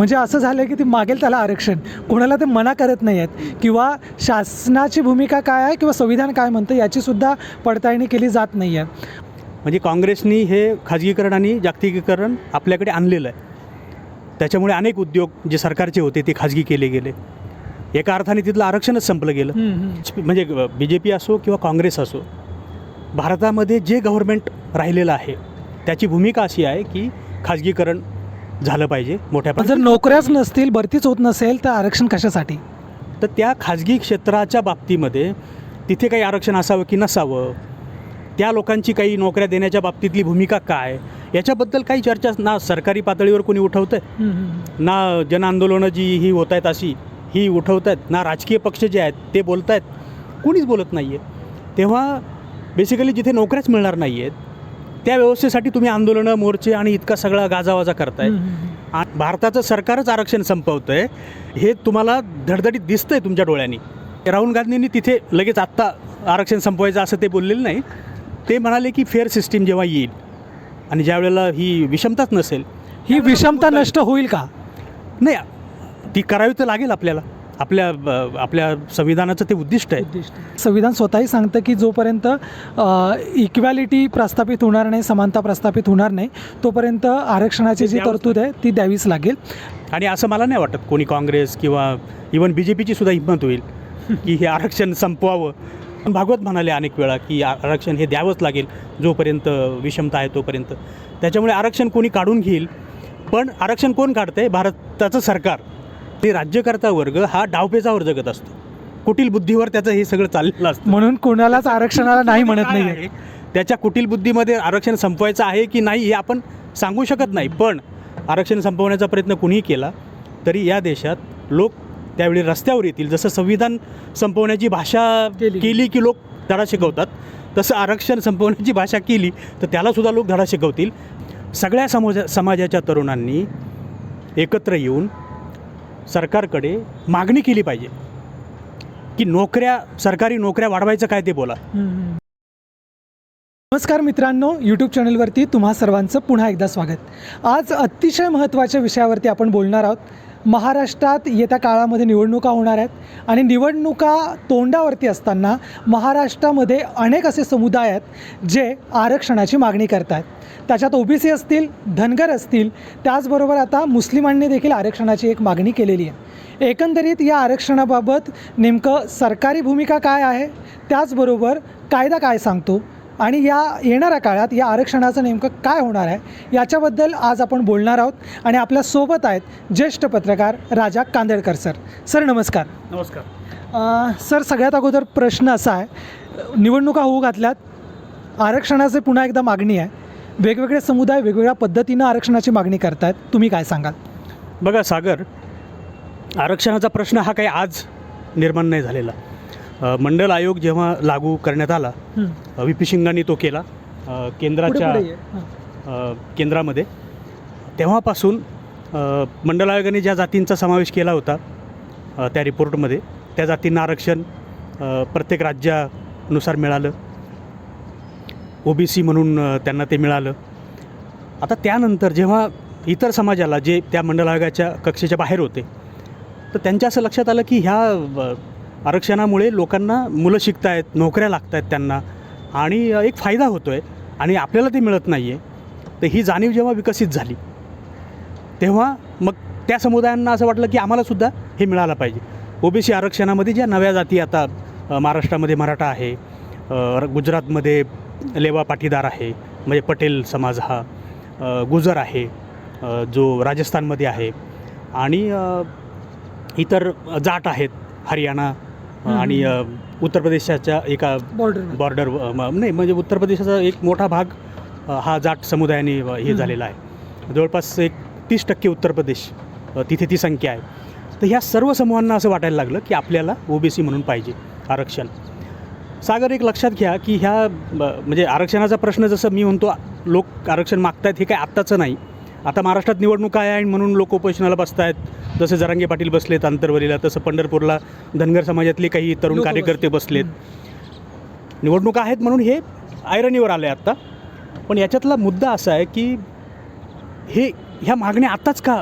म्हणजे असं झालं की ते मागेल त्याला आरक्षण. कोणाला ते मना करत नाही आहेत किंवा शासनाची भूमिका काय आहे किंवा संविधान काय म्हणतं याचीसुद्धा पडताळणी केली जात नाही आहे म्हणजे काँग्रेसनी हे खाजगीकरण आणि जागतिकीकरण आपल्याकडे आणलेलं आहे. त्याच्यामुळे अनेक उद्योग जे सरकारचे होते ते खाजगी केले गेले. एका अर्थाने तिथलं आरक्षणच संपलं गेलं. म्हणजे बी जे पी असो किंवा काँग्रेस असो भारतामध्ये जे गव्हर्मेंट राहिलेलं आहे त्याची भूमिका अशी आहे की खाजगीकरण झालं पाहिजे मोठ्या जर नोकऱ्याच नसतील भरतीच होत नसेल तर आरक्षण कशासाठी? तर त्या खाजगी क्षेत्राच्या बाबतीमध्ये तिथे काही आरक्षण असावं की नसावं? त्या लोकांची काही नोकऱ्या देण्याच्या बाबतीतली भूमिका काय? याच्याबद्दल काही चर्चा ना सरकारी पातळीवर कोणी उठवतं आहे ना जनआंदोलनं जी ही होत आहेत अशी ही उठवत आहेत ना राजकीय पक्ष जे आहेत ते बोलत आहेत कोणीच बोलत नाही आहे तेव्हा बेसिकली जिथे नोकऱ्याच मिळणार नाही आहेत त्या व्यवस्थेसाठी तुम्ही आंदोलनं मोर्चे आणि इतका सगळा गाजावाजा करताय. भारताचं सरकारच आरक्षण संपवतं आहे हे तुम्हाला धडधडीत दिसतंय तुमच्या डोळ्यांनी. राहुल गांधींनी तिथे लगेच आत्ता आरक्षण संपवायचं असं ते बोललेलं नाही. ते म्हणाले की फेअर सिस्टीम जेव्हा येईल आणि ज्या वेळेला ही विषमताच नसेल ही विषमता नष्ट होईल का? नाही ती करावी तर लागेल आपल्याला. आपल्या आपल्या संविधानाचं ते उद्दिष्ट आहे. संविधान स्वतःही सांगतं की जोपर्यंत इक्वॅलिटी प्रस्थापित होणार नाही समानता प्रस्थापित होणार नाही तोपर्यंत आरक्षणाची जी तरतूद आहे ती द्यावीच लागेल. आणि असं मला नाही वाटत कोणी काँग्रेस किंवा इवन बी जे पीची सुद्धा हिंमत होईल की हे आरक्षण संपवावं. भागवत म्हणाले अनेक वेळा की आरक्षण हे द्यावंच लागेल जोपर्यंत विषमता आहे तोपर्यंत. त्याच्यामुळे आरक्षण कोणी काढून घेईल. पण आरक्षण कोण काढतंय? भारताचं सरकार. ते राज्यकर्ता वर्ग हा डावपेचावर जगत असतो. कुटील बुद्धीवर त्याचं हे सगळं चाललेलं असतं. म्हणून कोणालाच आरक्षणाला नाही म्हणत नाही आहे? त्याच्या कुटील बुद्धीमध्ये आरक्षण संपवायचं आहे की नाही हे आपण सांगू शकत नाही. पण आरक्षण संपवण्याचा प्रयत्न कुणीही केला तरी या देशात लोक त्यावेळी रस्त्यावर येतील. जसं संविधान संपवण्याची भाषा केली. केली की लोक धडा शिकवतात तसं आरक्षण संपवण्याची भाषा केली तर त्यालासुद्धा लोक धडा शिकवतील. सगळ्या समाजा समाजाच्या तरुणांनी एकत्र येऊन सरकारकडे मागणी केली पाहिजे. की नोकऱ्या सरकारी नोकऱ्या वाढवायचं काय ते बोला. नमस्कार मित्रांनो यूट्यूब चॅनलवरती तुम्हा सर्वांचं पुन्हा एकदा स्वागत. आज अतिशय महत्त्वाच्या विषयावरती आपण बोलणार आहोत. महाराष्ट्रात येत्या काळामध्ये निवडणुका होणार आहेत आणि निवडणुका तोंडावरती असताना महाराष्ट्रामध्ये अनेक असे समुदाय आहेत जे आरक्षणाची मागणी करत आहेत त्याच्यात ओबीसी असतील धनगर असतील त्याचबरोबर आता मुस्लिमांनी देखील आरक्षणाची एक मागणी केलेली आहे. एकंदरीत या आरक्षणाबाबत नेमकं सरकारी भूमिका काय आहे? त्याचबरोबर कायदा काय सांगतो? आणि या येणाऱ्या काळात या आरक्षणाचं नेमकं काय होणार आहे याच्याबद्दल आज आपण बोलणार आहोत. आणि आपल्यासोबत आहेत ज्येष्ठ पत्रकार राजा कांदळकर सर. सर नमस्कार. नमस्कार. सर सगळ्यात अगोदर प्रश्न असा आहे निवडणुका होऊ घातल्यात आरक्षणाची पुन्हा एकदा मागणी आहे वेगवेगळे समुदाय वेगवेगळ्या पद्धतीनं आरक्षणाची मागणी करतायत तुम्ही काय सांगाल? बघा सागर आरक्षणाचा प्रश्न हा काही आज निर्माण नाही झालेला. मंडल आयोग जेव्हा लागू करण्यात आला व्ही पी सिंगांनी तो केला केंद्राच्या केंद्रामध्ये. तेव्हापासून मंडल आयोगाने ज्या जातींचा समावेश केला होता त्या रिपोर्टमध्ये त्या जातींना आरक्षण प्रत्येक राज्यानुसार मिळालं. ओ बी सी म्हणून त्यांना ते मिळालं. आता त्यानंतर जेव्हा इतर समाजाला जे त्या मंडल आयोगाच्या कक्षेच्या बाहेर होते तर त्यांच्या असं लक्षात आलं की ह्या आरक्षणामुळे लोकांना मुलं शिकत आहेत नोकऱ्या लागत आहेत त्यांना. आणि एक फायदा होतो आहे आणि आपल्याला ते मिळत नाही आहे तर ही जाणीव जेव्हा विकसित झाली तेव्हा मग त्या समुदायांना असं वाटलं की आम्हालासुद्धा हे मिळालं पाहिजे. ओबीसी आरक्षणामध्ये ज्या नव्या जाती आता महाराष्ट्रामध्ये मराठा आहे गुजरातमध्ये लेवा पाटीदार आहे म्हणजे पटेल समाज हा गुजर आहे जो राजस्थानमध्ये आहे. आणि इतर जाट आहेत हरियाणा आणि उत्तर प्रदेशाच्या एका बॉर्डर बॉर्डर नाही म्हणजे उत्तर प्रदेशाचा एक मोठा भाग हा जाट समुदायाने हे. झालेला आहे. जवळपास एक तीस टक्के उत्तर प्रदेश तिथे ती संख्या आहे. तर ह्या सर्व समूहांना असं वाटायला लागलं की आपल्याला ओबीसी म्हणून पाहिजे आरक्षण. सागर एक लक्षात घ्या की ह्या ब- म्हणजे आरक्षणाचा प्रश्न जसं मी म्हणतो लोक आरक्षण मागतायत हे काय आत्ताचं नाही. आता महाराष्ट्रात निवडणुका आहे आणि म्हणून लोक उपोषणाला बसत आहेत जसे जरांगे पाटील बसलेत आंतरवलीला तसं पंढरपूरला धनगर समाजातले काही तरुण कार्यकर्ते बसले. बसलेत. निवडणुका आहेत म्हणून हे आयरनीवर आले आत्ता पण याच्यातला मुद्दा असा आहे की हे ह्या मागण्या आत्ताच का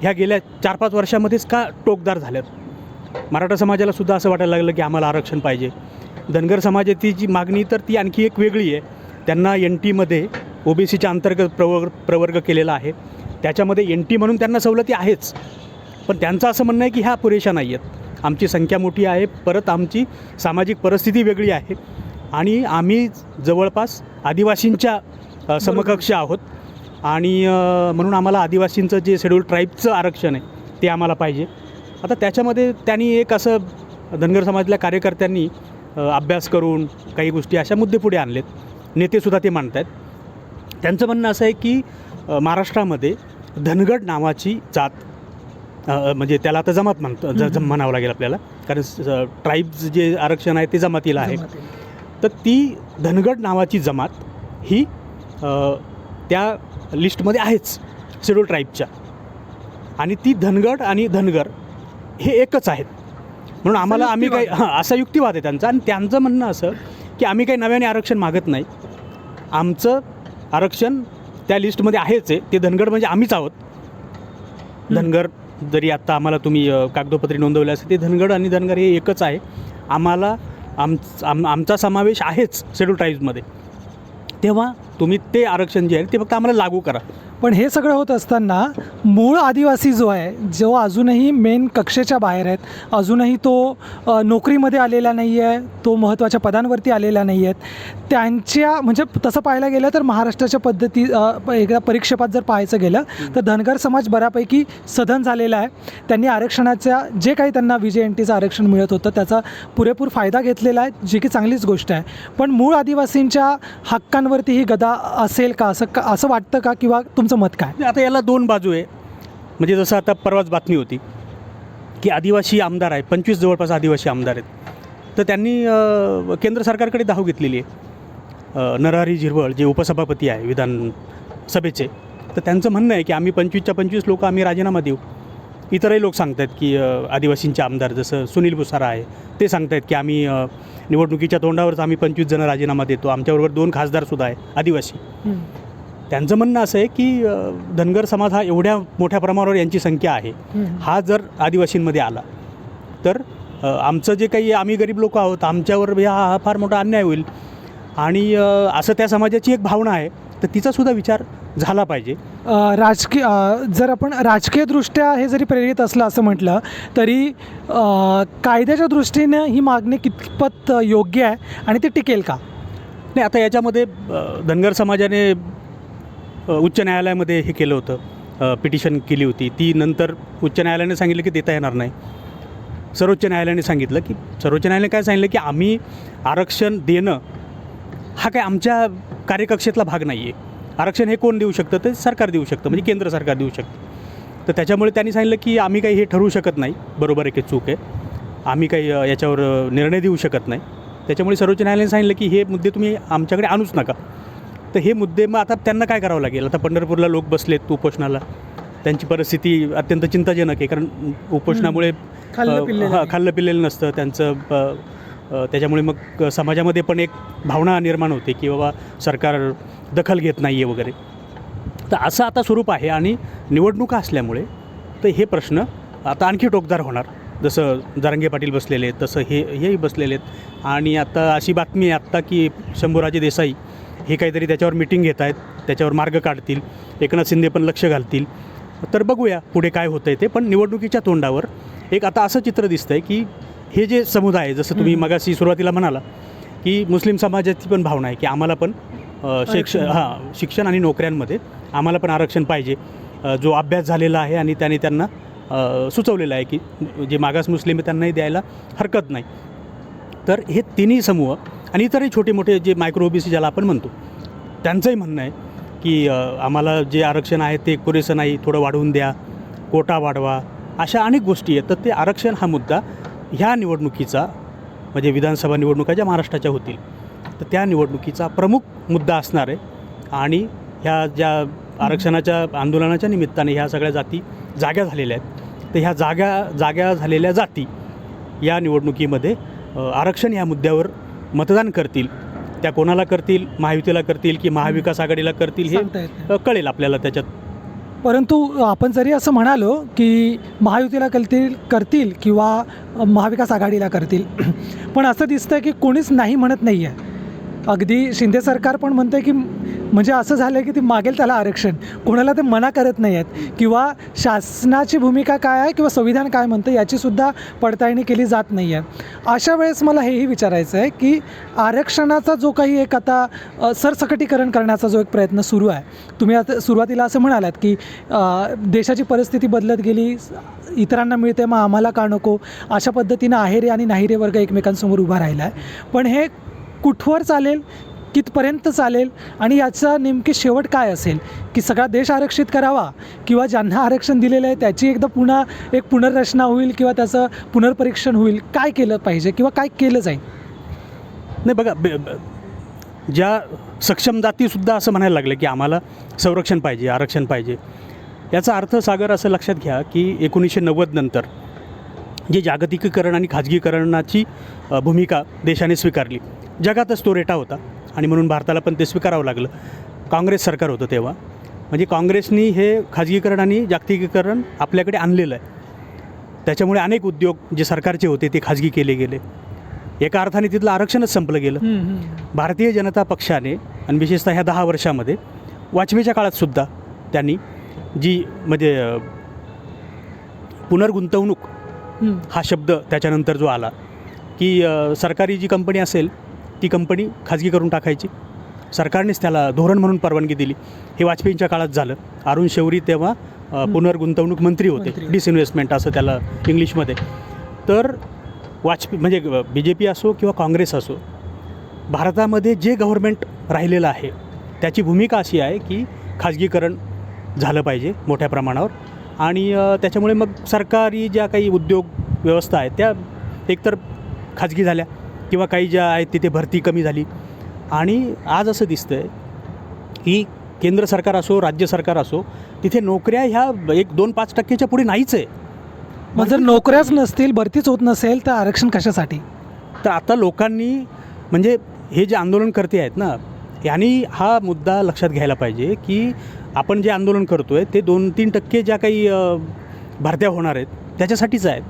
ह्या गेल्या चार पाच वर्षामध्येच का टोकदार झाल्यात? मराठा समाजाला सुद्धा असं वाटायला लागलं की आम्हाला आरक्षण पाहिजे. धनगर समाजाची जी मागणी तर ती आणखी एक वेगळी आहे. त्यांना एन टीमध्ये ओबीसीच्या अंतर्गत प्रवर्ग प्रवर्ग केलेला आहे. त्याच्यामध्ये एन टी म्हणून त्यांना सवलती आहेच. पण त्यांचं असं म्हणणं आहे की ह्या पुरेशा नाही आहेत. आमची संख्या मोठी आहे. परत आमची सामाजिक परिस्थिती वेगळी आहे. आणि आम्ही जवळपास आदिवासींच्या समकक्ष आहोत. आणि म्हणून आम्हाला आदिवासींचं जे शेड्यूल ट्राईबचं आरक्षण आहे ते आम्हाला पाहिजे. आता त्याच्यामध्ये त्यांनी एक असं धनगर समाजातल्या कार्यकर्त्यांनी अभ्यास करून काही गोष्टी अशा मुद्दे पुढे आणलेत. नेतेसुद्धा ते मांडत आहेत त्यांचं म्हणणं असं आहे की महाराष्ट्रामध्ये धनगड नावाची जात म्हणजे त्याला आता जमात म्हणतो ज- ज- म्हणावं लागेल आपल्याला. कारण ट्राईब्स जे आरक्षण आहे ते जमातीला आहे. तर ती धनगड नावाची जमात ही त्या लिस्टमध्ये आहेच शेड्यूल ट्राईबच्या. आणि ती धनगड आणि धनगर हे एकच आहेत. म्हणून आम्हाला आम्ही काही हां असा युक्तिवाद आहे त्यांचा. आणि त्यांचं म्हणणं असं की आम्ही काही नव्याने आरक्षण मागत नाही. आमचं आरक्षण त्या लिस्टमध्ये आहेच आहे. ते धनगड म्हणजे आम्हीच आहोत. धनगर जरी आत्ता आम्हाला तुम्ही कागदोपत्री नोंदवले असेल ते धनगड आणि धनगर हे एकच आहे. आम्हाला आम आम आमचा समावेश आहेच शेड्यूल ट्राईब्समध्ये. तेव्हा तुम्ही ते आरक्षण जे आहे ते फक्त आम्हाला लागू करा. पण हे सगळं होत असताना मूळ आदिवासी जो आहे जो अजूनही मेन कक्षेच्या बाहेर आहेत अजूनही तो नोकरीमध्ये आलेला नाही आहे तो महत्त्वाच्या पदांवरती आलेला नाही आहेत त्यांच्या म्हणजे तसं पाहायला गेलं तर महाराष्ट्राच्या पद्धती एकदा परीक्षेपात जर पाहायचं गेलं तर धनगर समाज बऱ्यापैकी सधन झालेला आहे. त्यांनी आरक्षणाच्या जे काही त्यांना विजय एन टीचं आरक्षण मिळत होतं त्याचा पुरेपूर फायदा घेतलेला आहे जी की चांगलीच गोष्ट आहे. पण मूळ आदिवासींच्या हक्कांवरती ही गदा असेल का? असं का असं वाटतं का? किंवा तुमचं मत काय? आता याला दोन बाजू आहे. म्हणजे जसं आता परवाच बातमी होती की आदिवासी आमदार आहे पंचवीस जवळपास आदिवासी आमदार आहेत. तर त्यांनी केंद्र सरकारकडे धाव घेतलेली आहे. नरहरी झिरवळ जे उपसभापती आहे विधानसभेचे. तर त्यांचं म्हणणं आहे की आम्ही पंचवीसच्या पंचवीस लोक आम्ही राजीनामा देऊ. इतरही लोक सांगत आहेत की आदिवासींचे आमदार जसं सुनील भुसारा आहे ते सांगत आहेत की आम्ही निवडणुकीच्या तोंडावरच आम्ही पंचवीस जण राजीनामा देतो. आमच्याबरोबर दोन खासदारसुद्धा आहे आदिवासी. त्यांचं म्हणणं असं आहे की धनगर समाज हा एवढ्या मोठ्या प्रमाणावर यांची संख्या आहे. हा जर आदिवासींमध्ये आला तर आमचं जे काही आम्ही गरीब लोक आहोत आमच्यावर हा फार मोठा अन्याय होईल. आणि असं त्या समाजाची एक भावना आहे तर तिचासुद्धा विचार झाला पाहिजे. राजकीय जर आपण राजकीयदृष्ट्या हे जरी प्रेरित असलं असं म्हटलं तरी कायद्याच्या दृष्टीने ही मागणी कितपत योग्य आहे आणि ती टिकेल का? नाही आता याच्यामध्ये धनगर समाजाने उच्च न्यायालयामध्ये हे केलं होतं. पिटिशन केली होती. ती नंतर उच्च न्यायालयाने सांगितलं की देता येणार नाही. सर्वोच्च न्यायालयाने सांगितलं की सर्वोच्च न्यायालयाने काय सांगितलं की आम्ही आरक्षण देणं हा काय आमच्या कार्यकक्षेतला भाग नाही आहे आरक्षण हे कोण देऊ शकतं? ते सरकार देऊ शकतं. म्हणजे केंद्र सरकार देऊ शकतं. तर त्याच्यामुळे त्यांनी सांगितलं की आम्ही काही हे ठरवू शकत नाही. बरोबर आहे की चूक आहे. आम्ही काही याच्यावर निर्णय देऊ शकत नाही. त्याच्यामुळे सर्वोच्च न्यायालयाने सांगितलं की हे मुद्दे तुम्ही आमच्याकडे आणूच नका. तर हे मुद्दे मग आता त्यांना काय करावं लागेल? आता पंढरपूरला लोक बसलेत उपोषणाला. त्यांची परिस्थिती अत्यंत चिंताजनक आहे कारण उपोषणामुळे खाल्लं पिल्लेलं नाही. खाल्लं पिल्लेलं नसतं. त्यांचं त्याच्यामुळे मग समाजामध्ये पण एक भावना निर्माण होते की बाबा सरकार दखल घेत नाही आहे वगैरे. तर असं आता स्वरूप आहे आणि निवडणुका असल्यामुळे तर हे प्रश्न आता आणखी टोकदार होणार. जसं जरांगे पाटील बसलेले आहेत तसं हे हेही बसलेले आहेत. आणि आता अशी बातमी आहे आत्ता की शंभूराजे देसाई हे काहीतरी त्याच्यावर मिटिंग घेत आहेत त्याच्यावर मार्ग काढतील. एकनाथ शिंदे पण लक्ष घालतील. तर बघूया पुढे काय होतं आहे ते. पण निवडणुकीच्या तोंडावर एक आता असं चित्र दिसतं आहे की हे जे समुदाय आहे जसं तुम्ही मगाशी सुरुवातीला म्हणाला की मुस्लिम समाजाची पण भावना आहे की आम्हाला पण अ, शिक्ष आरक्षण. हां शिक्षण आणि नोकऱ्यांमध्ये आम्हाला पण आरक्षण पाहिजे. जो अभ्यास झालेला आहे आणि त्याने त्यांना सुचवलेलं आहे की जे मागास मुस्लिम आहे त्यांनाही द्यायला हरकत नाही. तर हे तिन्ही समूह आणि इतरही छोटे मोठे जे मायक्रो ओबीसी ज्याला आपण म्हणतो त्यांचंही म्हणणं आहे की आम्हाला जे आरक्षण आहे ते पुरेसं नाही थोडं वाढवून द्या कोटा वाढवा अशा अनेक गोष्टी आहेत. तर ते आरक्षण हा मुद्दा ह्या निवडणुकीचा म्हणजे विधानसभा निवडणुका ज्या महाराष्ट्राच्या होतील तर त्या निवडणुकीचा प्रमुख मुद्दा असणार आहे. आणि ह्या ज्या आरक्षणाच्या आंदोलनाच्या निमित्ताने ह्या सगळ्या जाती जाग्या झालेल्या आहेत. तर ह्या जाग्या जाग्या झालेल्या जाती या निवडणुकीमध्ये आरक्षण या मुद्द्यावर मतदान करतील. त्या कोणाला करतील? महायुतीला करतील की महाविकास आघाडीला करतील हे कळेल आपल्याला त्याच्यात. परंतु आपण जरी असं म्हणालो की महायुतीला करतील करतील किंवा महाविकास आघाडीला करतील पण असं दिसतं की कोणीच नाही म्हणत नाही आहे अगदी शिंदे सरकार पण म्हणतं की म्हणजे असं झालं की ते मागेल त्याला आरक्षण. कोणाला ते मना करत नाही आहेत किंवा शासनाची भूमिका काय आहे किंवा संविधान काय म्हणतं याचीसुद्धा पडताळणी केली जात नाही आहे अशा वेळेस मला हेही विचारायचं आहे की आरक्षणाचा जो काही एक आता सरसकटीकरण करण्याचा जो एक प्रयत्न सुरू आहे. तुम्ही आता सुरुवातीला असं म्हणालात की देशाची परिस्थिती बदलत गेली इतरांना मिळते मग आम्हाला का नको? अशा पद्धतीनं आहेरे आणि नाहिरे वर्ग एकमेकांसमोर उभा राहिला आहे पण हे कुठवर चालेल कितपर्यंत चालेल आणि याचा नेमके शेवट काय असेल की सगळा देश आरक्षित करावा किंवा ज्यांना आरक्षण दिलेलं आहे त्याची एकदा पुन्हा एक पुनर्रचना होईल किंवा त्याचं पुनर्परीक्षण होईल काय केलं पाहिजे किंवा काय केलं जाईल? नाही बघा ज्या सक्षम जातीसुद्धा असं म्हणायला लागले की आम्हाला संरक्षण पाहिजे आरक्षण पाहिजे. याचा अर्थ सागर असं लक्षात घ्या की एकोणीसशे नव्वद नंतर जे जागतिकीकरण आणि खाजगीकरणाची भूमिका देशाने स्वीकारली जगातच तो रेटा होता आणि म्हणून भारताला पण ते स्वीकारावं लागलं. काँग्रेस सरकार होतं तेव्हा. म्हणजे काँग्रेसनी हे खाजगीकरण आणि जागतिकीकरण आपल्याकडे आणलेलं आहे. त्याच्यामुळे अनेक उद्योग जे सरकारचे होते ते खाजगी केले गेले. एका अर्थाने तिथलं आरक्षणच संपलं गेलं. भारतीय जनता पक्षाने आणि विशेषतः ह्या दहा वर्षामध्ये वाजपेयीच्या काळातसुद्धा त्यांनी जी म्हणजे पुनर्गुंतवणूक हा शब्द त्याच्यानंतर जो आला की सरकारी जी कंपनी असेल ती कंपनी खाजगी करून टाकायची. सरकारनेच त्याला धोरण म्हणून परवानगी दिली. हे वाजपेयींच्या काळात झालं. अरुण शौरी तेव्हा पुनर्गुंतवणूक मंत्री होते. डिसइन्व्हेस्टमेंट असं त्याला इंग्लिशमध्ये. तर वाजपेयी म्हणजे बी जे पी असो किंवा काँग्रेस असो भारतामध्ये जे गव्हर्मेंट राहिलेलं आहे त्याची भूमिका अशी आहे की खाजगीकरण झालं पाहिजे मोठ्या प्रमाणावर. आणि त्याच्यामुळे मग सरकारी ज्या काही उद्योग व्यवस्था आहेत त्या एकतर खाजगी झाल्या. किंवा काही ज्या आहेत तिथे भरती कमी झाली. आणि आज असं दिसतं आहे की केंद्र सरकार असो राज्य सरकार असो तिथे नोकऱ्या ह्या एक दोन पाच टक्क्याच्या पुढे नाहीच आहे. मग जर नोकऱ्याच नसतील भरतीच होत नसेल तर आरक्षण कशासाठी? तर आता लोकांनी म्हणजे हे जे आंदोलन करते आहेत ना यांनी हा मुद्दा लक्षात घ्यायला पाहिजे की आपण जे आंदोलन करतो आहे ते दोन तीन टक्के ज्या काही भरत्या होणार आहेत त्याच्यासाठीच आहेत.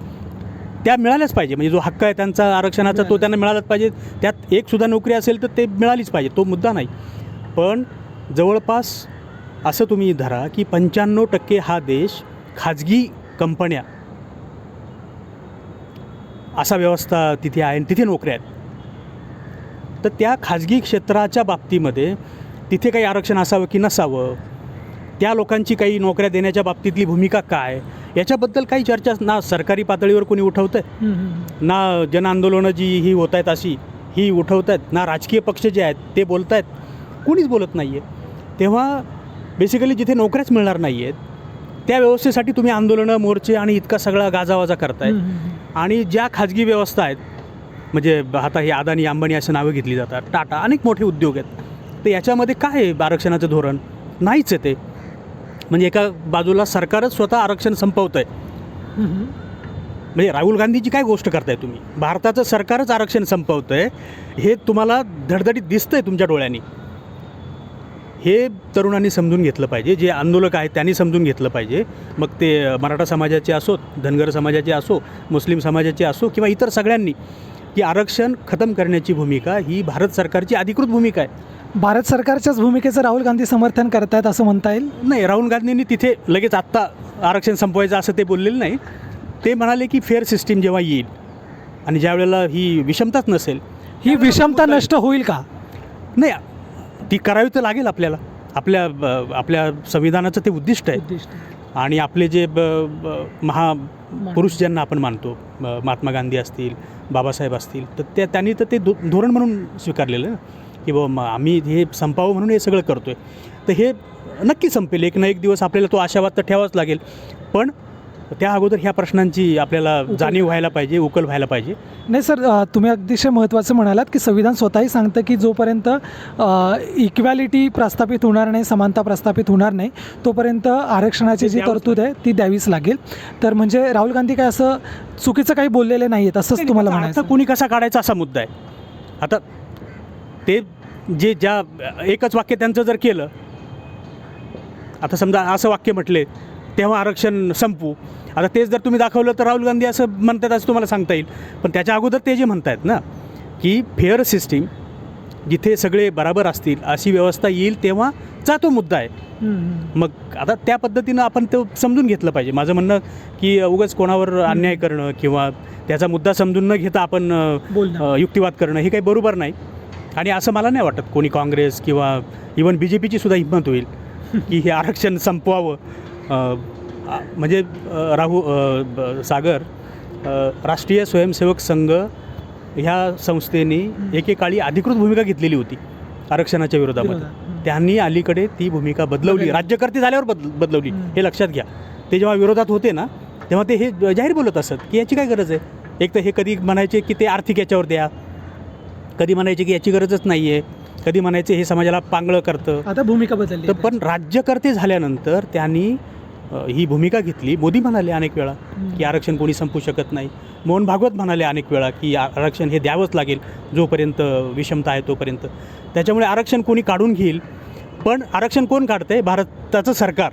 त्या मिळाल्याच पाहिजे. म्हणजे जो हक्क आहे त्यांचा आरक्षणाचा तो त्यांना मिळालाच पाहिजे. त्यात एक सुद्धा नोकरी असेल तर ते मिळालीच पाहिजे. तो मुद्दा नाही. पण जवळपास असं तुम्ही धरा की पंच्याण्णव टक्के हा देश खाजगी कंपन्या असा व्यवस्था तिथे आहे आणि तिथे नोकऱ्या आहेत. तर त्या खाजगी क्षेत्राच्या बाबतीमध्ये तिथे काही आरक्षण असावं की नसावं? त्या लोकांची काही नोकऱ्या देण्याच्या बाबतीतली भूमिका काय? याच्याबद्दल काही चर्चा ना सरकारी पातळीवर कोणी उठवतं आहे ना जनआंदोलनं जी ही होत आहेत अशी ही उठवत आहेत ना राजकीय पक्ष जे आहेत ते बोलत आहेत कोणीच बोलत नाही आहे तेव्हा बेसिकली जिथे नोकऱ्याच मिळणार नाही आहेत त्या व्यवस्थेसाठी तुम्ही आंदोलनं मोर्चे आणि इतका सगळा गाजावाजा करतायत. आणि ज्या खाजगी व्यवस्था आहेत म्हणजे आता हे अदानी अंबानी असं नावं घेतली जातात टाटा अनेक मोठे उद्योग आहेत. तर याच्यामध्ये काय आहे आरक्षणाचं धोरण? नाहीच आहे ते. म्हणजे एका बाजूला सरकारच स्वतः आरक्षण संपवतं आहे म्हणजे राहुल गांधीची काय गोष्ट करताय तुम्ही? भारताचं सरकारच आरक्षण संपवतं आहे हे तुम्हाला धडधडीत दिसतंय तुमच्या डोळ्यांनी. हे तरुणांनी समजून घेतलं पाहिजे जे आंदोलक आहेत त्यांनी समजून घेतलं पाहिजे. मग ते मराठा समाजाचे असोत धनगर समाजाचे असो मुस्लिम समाजाचे असो किंवा इतर सगळ्यांनी की आरक्षण खतम करण्याची भूमिका ही भारत सरकारची अधिकृत भूमिका आहे. भारत सरकारच्याच भूमिकेचं राहुल गांधी समर्थन करतायत असं म्हणता येईल? नाही राहुल गांधींनी तिथे लगेच आत्ता आरक्षण संपवायचं असं ते बोललेलं नाही. ते म्हणाले की फेअर सिस्टीम जेव्हा येईल आणि ज्या वेळेला ही विषमताच नसेल ही विषमता नष्ट होईल का? नाही ती करावी तर लागेल आपल्याला. आपल्या ब- आपल्या संविधानाचं ते उद्दिष्ट आहे. आणि आपले जे ब ब- महापुरुष ज्यांना आपण मानतो महात्मा गांधी असतील बाबासाहेब असतील तर त्या त्यांनी तर ते धो धोरण म्हणून स्वीकारलेलं ना की बाबा मग आम्ही हे संपावं म्हणून हे सगळं करतो आहे तर हे नक्की संपेल एक ना एक दिवस आपल्याला तो आशावाद तर ठेवावाच लागेल. पण त्या अगोदर ह्या प्रश्नांची आपल्याला जाणीव व्हायला पाहिजे उकल व्हायला पाहिजे. नाही सर तुम्ही अतिशय महत्त्वाचं म्हणालात की संविधान स्वतःही सांगतं की जोपर्यंत इक्वॅलिटी प्रस्थापित होणार नाही समानता प्रस्थापित होणार नाही तोपर्यंत आरक्षणाची जी तरतूद आहे ती द्यावीच लागेल. तर म्हणजे राहुल गांधी काय असं चुकीचं काही बोललेले नाही आहेत असंच तुम्हाला म्हणायचं कुणी कसा काढायचा असा मुद्दा आहे? आता ते जे ज्या एकच वाक्य त्यांचं जर केलं आता समजा असं वाक्य म्हटले तेव्हा आरक्षण संपू आता तेच जर तुम्ही दाखवलं तर राहुल गांधी असं म्हणतात असं तुम्हाला सांगता येईल. पण त्याच्या अगोदर ते जे म्हणतायत ना की फेअर सिस्टीम जिथे सगळे बराबर असतील अशी व्यवस्था येईल तेव्हा चा तो मुद्दा आहे. मग आता त्या पद्धतीनं आपण तो समजून घेतलं पाहिजे. माझं म्हणणं की उगाच कोणावर अन्याय करणं किंवा त्याचा मुद्दा समजून न घेता आपण युक्तिवाद करणं हे काही बरोबर नाही. आणि असं मला नाही वाटत कोणी काँग्रेस किंवा इवन बी जे पीची सुद्धा हिंमत होईल की हे आरक्षण संपवावं. म्हणजे राहू सागर राष्ट्रीय स्वयंसेवक संघ ह्या संस्थेने एकेकाळी अधिकृत भूमिका घेतलेली होती आरक्षणाच्या विरोधामध्ये. त्यांनी अलीकडे ती भूमिका बदलवली. राज्यकर्ते झाल्यावर बदल बदलवली. हं. लक्षात घ्या. ते जेव्हा विरोधात होते ना तेव्हा ते हे जाहीर बोलत असत की याची काय गरज आहे? एक तर हे कधी म्हणायचे की ते आर्थिक याच्यावर द्या. कधी म्हणायचे की याची गरजच नाही आहे कधी म्हणायचे हे समाजाला पांगळं करतं. आता भूमिका बदलली पण राज्यकर्ते झाल्यानंतर त्यांनी ही भूमिका घेतली. मोदी म्हणाले अनेक वेळा की आरक्षण कोणी संपू शकत नाही. मोहन भागवत म्हणाले अनेक वेळा की आरक्षण हे द्यावंच लागेल जोपर्यंत विषमता आहे तोपर्यंत. त्याच्यामुळे आरक्षण कोणी काढून घेईल? पण आरक्षण कोण काढतं आहे भारताचं सरकार.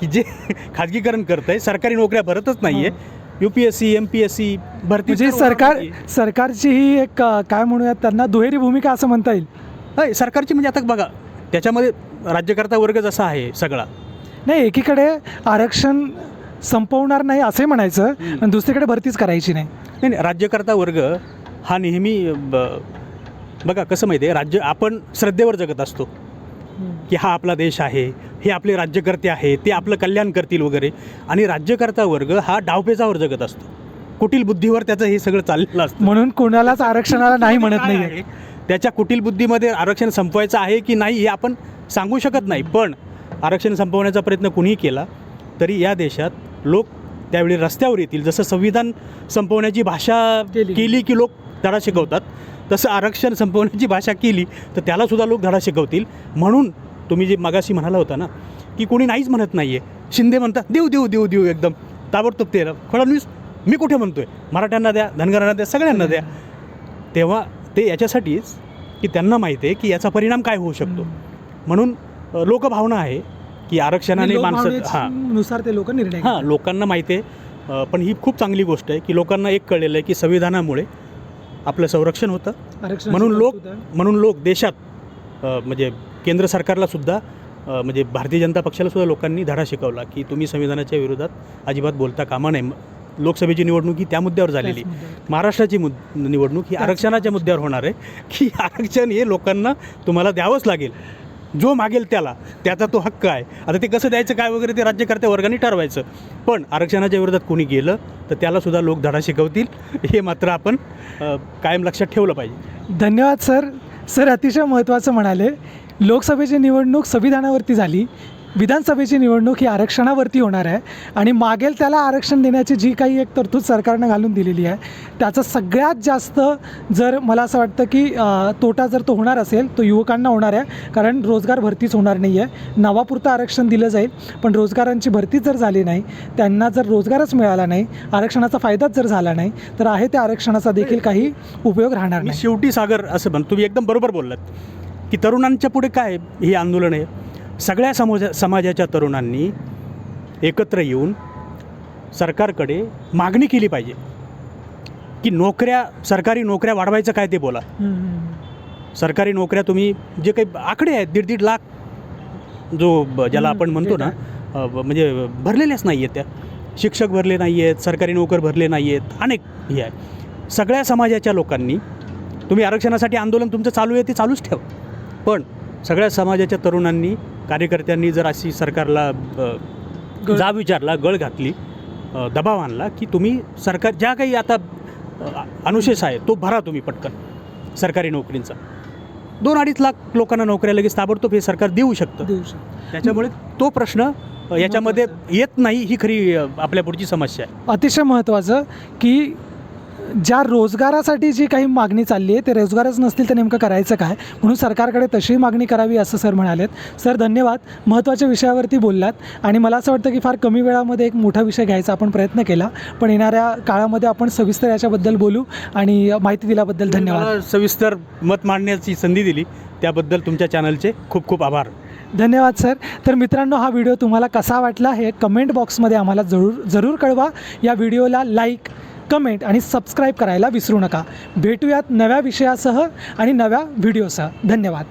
की जे खाजगीकरण करतं आहे सरकारी नोकऱ्या भरतच नाही आहे U P S C M P S C भरती म्हणजे सरकार सरकारची ही एक काय म्हणूयात त्यांना दुहेरी भूमिका असं म्हणता येईल. सरकारची म्हणजे आता बघा त्याच्यामध्ये राज्यकर्ता वर्ग जसा आहे सगळा. नाही एकीकडे आरक्षण संपवणार नाही असे म्हणायचं. आणि दुसरीकडे भरतीच करायची नाही. नाही नाही राज्यकर्ता वर्ग हा नेहमी ब- बघा कसं माहिती आहे राज्य आपण श्रद्धेवर जगत असतो. की हा आपला देश आहे हे आपले राज्यकर्ते आहे ते आपलं कल्याण करतील वगैरे. आणि राज्यकर्ता वर्ग हा डावपेचावर जगत असतो. कुटील बुद्धीवर त्याचं हे सगळं चाललेलं असतं. म्हणून कोणालाच आरक्षणाला नाही म्हणत नाही? त्याच्या कुटील बुद्धीमध्ये आरक्षण संपवायचं आहे की नाही हे आपण सांगू शकत नाही. पण आरक्षण संपवण्याचा प्रयत्न कुणीही केला तरी या देशात लोक त्यावेळी रस्त्यावर येतील. जसं संविधान संपवण्याची भाषा केली. की लोक धडा शिकवतात तसं आरक्षण संपवण्याची भाषा केली तर त्यालासुद्धा लोक धडा शिकवतील. म्हणून तुम्ही जे मगाशी म्हणाला होता ना की कोणी नाहीच म्हणत नाही आहे शिंदे म्हणतात देऊ देऊ देऊ देऊ एकदम. ताबडतोब ते फडणवीस मी कुठे म्हणतोय? मराठ्यांना द्या धनगरांना द्या सगळ्यांना द्या. तेव्हा ते याच्यासाठीच की त्यांना माहिती आहे की याचा परिणाम काय होऊ शकतो. म्हणून लोकभावना आहे की आरक्षणाने माणसं हां. नुसार ते लोक निर्णय हां. लोकांना माहिती आहे. पण ही खूप चांगली गोष्ट आहे की लोकांना एक कळलेलं आहे की संविधानामुळे आपलं संरक्षण होतं. म्हणून लोक. म्हणून लोक देशात म्हणजे केंद्र सरकारला सुद्धा म्हणजे भारतीय जनता पक्षाला सुद्धा लोकांनी धडा शिकवला की तुम्ही संविधानाच्या विरोधात अजिबात बोलता कामा नये. लोकसभेची निवडणूक ही त्या मुद्द्यावर झालेली. महाराष्ट्राची मुद निवडणूक ही आरक्षणाच्या मुद्द्यावर होणार आहे की आरक्षण हे लोकांना तुम्हाला द्यावंच लागेल. जो मागेल त्याला त्याचा तो हक्क आहे. आता ते कसं द्यायचं काय वगैरे ते राज्यकर्त्या वर्गाने ठरवायचं. पण आरक्षणाच्या विरोधात कोणी गेलं तर त्यालासुद्धा लोक धडा शिकवतील. हे मात्र आपण कायम लक्षात ठेवलं पाहिजे. धन्यवाद सर. सर अतिशय महत्त्वाचं म्हणाले. लोकसभेची निवडणूक संविधानावरती झाली. विधानसभेची निवडणूक ही आरक्षणावरती होणार आहे आणि मागेल त्याला आरक्षण देण्याची जी काही एक तरतूद सरकारनं घालून दिलेली आहे त्याचा सगळ्यात जास्त जर मला असं वाटतं की तोटा जर तो होणार असेल तो युवकांना होणार आहे कारण रोजगार भरतीच होणार नाही आहे. नावापुरतं आरक्षण दिलं जाईल पण रोजगारांची भरतीच जर झाली नाही त्यांना जर रोजगारच मिळाला नाही आरक्षणाचा फायदाच जर झाला नाही तर आहे त्या आरक्षणाचा देखील काही उपयोग राहणार नाही. शेवटी सागर असं म्हण तुम्ही एकदम बरोबर बोललात की तरुणांच्या पुढे काय हे आंदोलन आहे? सगळ्या समाजा समाजाच्या तरुणांनी एकत्र येऊन सरकारकडे मागणी केली पाहिजे. की नोकऱ्या सरकारी नोकऱ्या वाढवायचं काय ते बोला. सरकारी नोकऱ्या तुम्ही जे काही आकडे आहेत दीड दीड लाख जो ज्याला आपण म्हणतो ना म्हणजे भरलेल्याच नाही आहेत त्या. शिक्षक भरले नाही आहेत सरकारी नोकर भरले नाही आहेत अनेक हे आहे. सगळ्या समाजाच्या लोकांनी तुम्ही आरक्षणासाठी आंदोलन तुमचं चालू आहे ते चालूच ठेवा. पण सगळ्या समाजाच्या तरुणांनी कार्यकर्त्यांनी जर अशी सरकारला जाब विचारला गळ घातली दबाव आणला की तुम्ही सरकार ज्या काही आता अनुशेष आहे तो भरा तुम्ही पटकन सरकारी नोकरींचा. दोन अडीच लाख लोकांना नोकऱ्या लगेच ताबडतोब हे सरकार देऊ शकतं. देऊ शकतो. त्याच्यामुळे तो प्रश्न याच्यामध्ये येत नाही ही खरी आपल्या पुढची समस्या आहे. अतिशय महत्त्वाचं की ज्या रोजगारासाठी जी काही मागणी चालली आहे ते रोजगारच नसतील तर नेमकं करायचं काय? म्हणून सरकारकडे तशी मागणी करावी असं सर म्हणालेत. सर धन्यवाद. महत्त्वाच्या विषयावरती बोललात आणि मला असं वाटतं की फार कमी वेळामध्ये एक मोठा विषय घ्यायचा आपण प्रयत्न केला. पण येणाऱ्या काळामध्ये आपण सविस्तर याच्याबद्दल बोलू आणि माहिती दिल्याबद्दल धन्यवाद. सविस्तर मत मांडण्याची संधी दिली. त्याबद्दल तुमच्या चॅनलचे खूप खूप आभार. धन्यवाद सर. तर मित्रांनो हा व्हिडिओ तुम्हाला कसा वाटला हे कमेंट बॉक्समध्ये आम्हाला जरूर जरूर कळवा. या व्हिडिओला लाईक कमेंट आणि सबस्क्राईब करायला विसरू नका. भेटूयात नव्या विषयासह आणि नव्या व्हिडिओसह धन्यवाद.